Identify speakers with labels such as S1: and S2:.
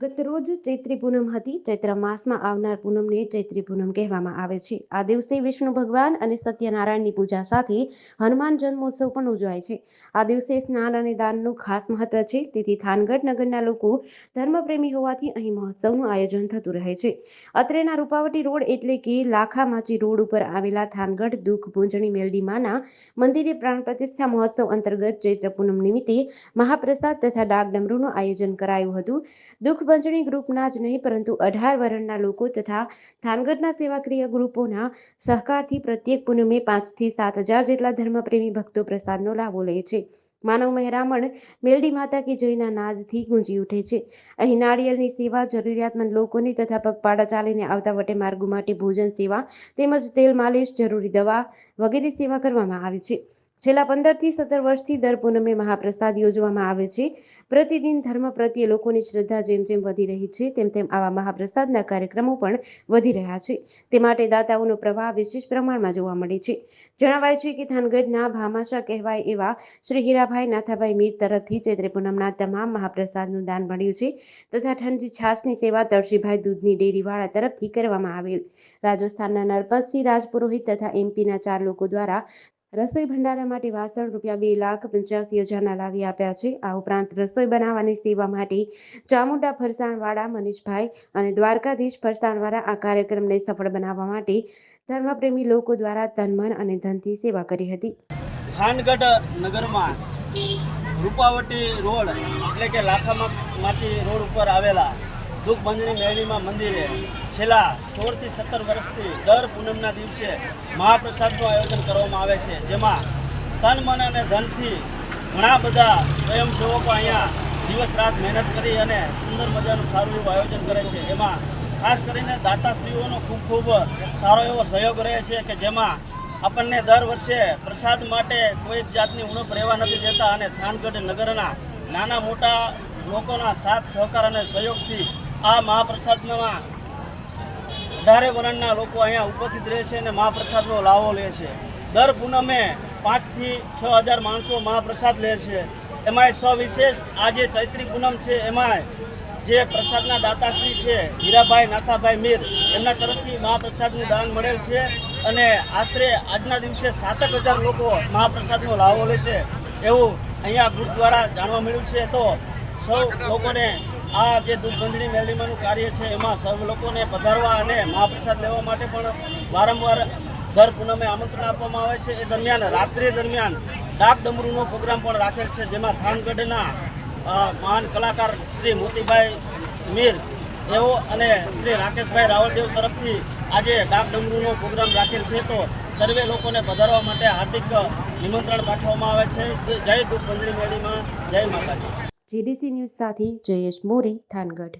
S1: ગતરોજ ચૈત્રી પૂનમ હતી. ચૈત્ર માસમાં આવનાર પૂનમને ચૈત્રી પૂનમ કહેવામાં આવે છે. આ દિવસે વિષ્ણુ ભગવાન અને સત્યનારાયણની પૂજા સાથે હનુમાન જન્મોત્સવ પણ ઉજવાય છે. આ દિવસે સ્નાન અને દાનનું ખાસ મહત્વ છે. તેથી થાનગઢ નગરના લોકો ધર્મપ્રેમી હોવાથી અહીં મહોત્સવનું આયોજન થતું રહે છે. અત્રેના રૂપાવટી રોડ એટલે કે લાખામાચી રોડ ઉપર આવેલા થાનગઢ દુઃખ ભૂંજણી મેલડીમાના મંદિરે પ્રાણ પ્રતિષ્ઠા મહોત્સવ અંતર્ગત ચૈત્ર પૂનમ નિમિત્તે મહાપ્રસાદ તથા ડાક આયોજન કરાયું હતું. દુઃખ ભંજણી ગ્રુપના જ નહીં, પરંતુ અઢાર વર્ણના લોકો તથા થાનગઢના સેવાક્રિય ગ્રુપોના સહકારથી પ્રત્યેક પૂનમે પાંચથી સાત હજાર જેટલા ધર્મપ્રેમી ભક્તો પ્રસાદનો લાભો લે છે. માનવ મહેરામણ મેલડી માતા કે જયના નાદથી ગુંજી ઉઠે છે. અહીં નાળિયેરની સેવા જરૂરિયાતમંદ લોકોની તથા પગપાળા ચાલીને આવતા વટે માર્ગો માટે ભોજન સેવા તેમજ તેલ માલિશ, જરૂરી દવા વગેરે સેવા કરવામાં આવે છે. છેલ્લા પંદરથી સત્તર વર્ષથી દર પૂનમે મહાપ્રસાદ યોજવામાં આવે છે. પ્રતિદિન ધર્મ પ્રત્યે લોકોની શ્રદ્ધા જેમ જેમ વધી રહી છે, તેમ તેમ આવા મહાપ્રસાદના કાર્યક્રમો પણ વધી રહ્યા છે. તે માટે દાતાઓનો પ્રવાહ વિશેષ પ્રમાણમાં જોવા મળે છે. જણાવાય છે કે થાનગઢના ભામાશા કહેવાય એવા શ્રી હીરાભાઈ નાથાભાઈ મીર તરફથી ચૈત્ર પૂનમના તમામ મહાપ્રસાદનું દાન મળ્યું છે તથા ઠંડી છાશની સેવા તળશીભાઈ દૂધની ડેરીવાળા તરફથી કરવામાં આવેલ. રાજસ્થાનના નરપતસિંહ રાજપુરોહિત તથા એમપીના ચાર લોકો દ્વારા રસોઈ ભંડારા માટે વાસણ રૂપિયા બે લાખ પંચ્યાસી હજારના લાવી આપ્યા છે. આ ઉપરાંત રસોઈ બનાવવાની સેવા માટે ચામુંડા ફરસાણવાળા મનીષભાઈ અને દ્વારકાધીશ ફરસાણવાળા આ કાર્યક્રમને સફળ બનાવવા માટે ધર્મપ્રેમી લોકો દ્વારા તન, મન અને ધનથી સેવા કરી હતી.
S2: ખાનગઢ નગરમાં રૂપાવટી રોડ એટલે કે લાખામાંથી રોડ ઉપર આવેલા દુઃખ બંધણી મેળીમાં મંદિરે છેલ્લા સોળથી સત્તર વર્ષથી દર પૂનમના દિવસે મહાપ્રસાદનું આયોજન કરવામાં આવે છે. જેમાં તન, મન અને ધનથી ઘણા બધા સ્વયંસેવકો અહીંયા દિવસ રાત મહેનત કરી અને સુંદર મજાનું સારું એવું આયોજન કરે છે. એમાં ખાસ કરીને દાતાશ્રીઓનો ખૂબ ખૂબ સારો એવો સહયોગ રહે છે કે જેમાં આપણને દર વર્ષે પ્રસાદ માટે કોઈ જાતની ઉણપ રહેવા નથી દેતા અને થાનગઢ નગરના નાના મોટા લોકોના સાથ, સહકાર અને સહયોગથી આ મહાપ્રસાદમાં અઢારે વરણના લોકો અહીંયા ઉપસ્થિત રહે છે અને મહાપ્રસાદનો લાવો લે છે. દર પૂનમે પાંચથી છ હજાર માણસો મહાપ્રસાદ લે છે. એમાંય સવિશેષ આજે ચૈત્રી પૂનમ છે, એમાંય જે પ્રસાદના દાતાશ્રી છે, હીરાભાઈ, નાથાભાઈ મીર, એમના તરફથી મહાપ્રસાદનું દાન મળેલ છે અને આશરે આજના દિવસે સાતક હજાર લોકો મહાપ્રસાદનો લાવો લેશે એવું અહીંયા ગ્રુપ દ્વારા જાણવા મળ્યું છે. તો સૌ લોકોને આ જે દૂધબંધણી મેલીમાનું કાર્ય છે, એમાં સૌ લોકોને પધારવા અને મહાપ્રસાદ લેવા માટે પણ વારંવાર દર પૂનમે આમંત્રણ આપવામાં આવે છે. એ દરમિયાન, રાત્રિ દરમિયાન ડાક ડમરૂનો પ્રોગ્રામ પણ રાખેલ છે, જેમાં થાનગઢના મહાન કલાકાર શ્રી મોતીભાઈ મીર એઓ અને શ્રી રાકેશભાઈ રાવલદેવ તરફથી આજે ડાક ડમરૂનો પ્રોગ્રામ રાખેલ છે. તો સર્વે લોકોને પધારવા માટે હાર્દિક નિમંત્રણ પાઠવવામાં આવે છે. જય દુઃખ બંધણી મેળીમાં, જય માતાજી.
S1: જીડીસી ન્યૂઝ સાથે જયેશ મોરી થાનગઢ.